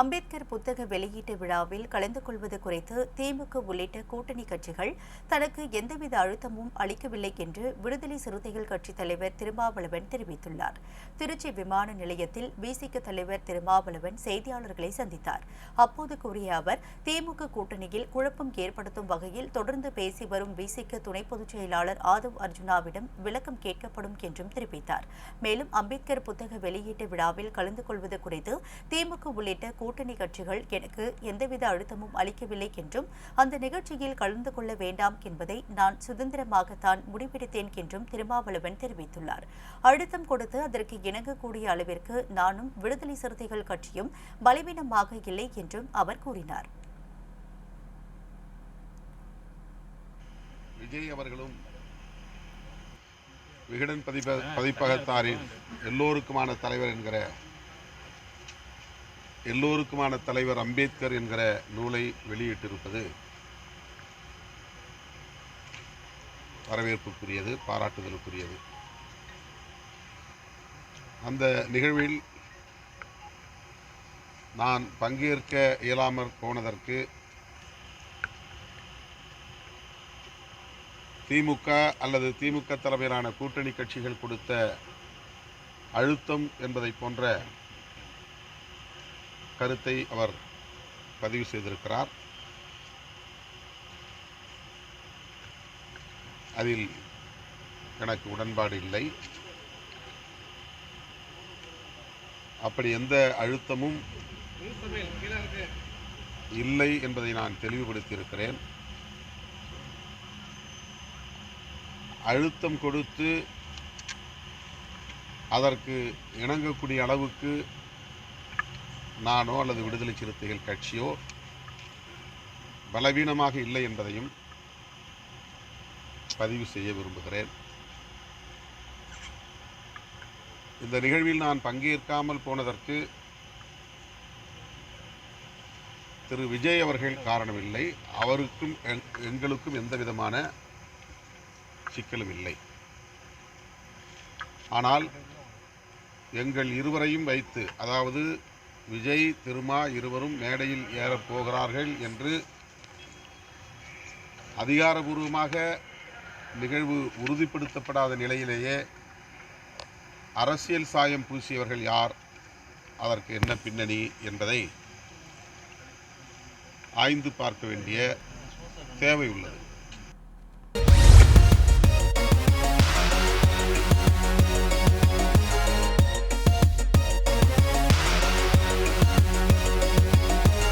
அம்பேத்கர் புத்தக வெளியீட்டு விழாவில் கலந்து கொள்வது குறித்து திமுக உள்ளிட்ட கூட்டணி கட்சிகள் தனக்கு எந்தவித அழுத்தமும் அளிக்கவில்லை என்று விடுதலை சிறுத்தைகள் கட்சித் தலைவர் திருமாவளவன் தெரிவித்துள்ளார். திருச்சி விமான நிலையத்தில் பிசிக தலைவர் திருமாவளவன் செய்தியாளர்களை சந்தித்தார். அப்போது கூறிய அவர் திமுக கூட்டணியில் குழப்பம் ஏற்படுத்தும் வகையில் தொடர்ந்து பேசி வரும் பிசிக துணை பொதுச் செயலாளர் ஆதவ் அர்ஜுனாவிடம் விளக்கம் கேட்கப்படும் என்றும் தெரிவித்தார். மேலும் அம்பேத்கர் புத்தக வெளியீட்டு விழாவில் கலந்து கொள்வது குறித்து திமுக உள்ளிட்ட கூட்டணி கட்சிகள் எனக்கு எந்தவித அழுத்தமும் அளிக்கவில்லை என்றும் அந்த நிகழ்ச்சியில் கலந்து கொள்ள வேண்டாம் என்பதை நான் சுதந்திரமாகத்தான் முடிவெடுத்தேன் என்றும் திருமாவளவன் தெரிவித்துள்ளார். அழுத்தம் கொடுத்து அதற்கு இணங்கக்கூடிய அளவிற்கு நானும் விடுதலை சிறுத்தைகள் கட்சியும் பலவீனமாக இல்லை என்றும் அவர் கூறினார். விஜய் அவர்களும் விகடன் பதிப்ப பதிப்பகத்தாரின் எல்லோருக்குமான தலைவர் என்கிற எல்லோருக்குமான தலைவர் அம்பேத்கர் என்கிற நூலை வெளியிட்டிருப்பது வரவேற்புக்குரியது பாராட்டுதலுக்குரியது. அந்த நிகழ்வில் நான் பங்கேற்க இயலாமற் போனதற்கு திமுக அல்லது திமுக தலைமையிலான கூட்டணி கட்சிகள் கொடுத்த அழுத்தம் என்பதை போன்ற கருத்தை அவர் பதிவு செய்திருக்கிறார். அதில் எனக்கு உடன்பாடு இல்லை. அப்படி எந்த அழுத்தமும் இல்லை என்பதை நான் தெளிவுபடுத்தியிருக்கிறேன். அழுத்தம் கொடுத்து அதற்கு இணங்கக்கூடிய அளவுக்கு நானோ அல்லது விடுதலை சிறுத்தைகள் கட்சியோ பலவீனமாக இல்லை என்பதையும் பதிவு செய்ய விரும்புகிறேன். இந்த நிகழ்வில் நான் பங்கேற்காமல் போனதற்கு திரு விஜய் அவர்கள் காரணமில்லை. அவருக்கும் எங்களுக்கும் எந்த விதமான சிக்கலும் இல்லை. ஆனால் எங்கள் இருவரையும் வைத்து அதாவது விஜய் திருமா இருவரும் மேடையில் ஏறப் போகிறார்கள் என்று அதிகாரபூர்வமாக நிகழ்வு உறுதிப்படுத்தப்படாத நிலையிலேயே அரசியல் சாயம் பூசியவர்கள் யார்? அதற்கு என்ன பின்னணி என்பதை ஆய்ந்து பார்க்க வேண்டிய தேவை உள்ளது.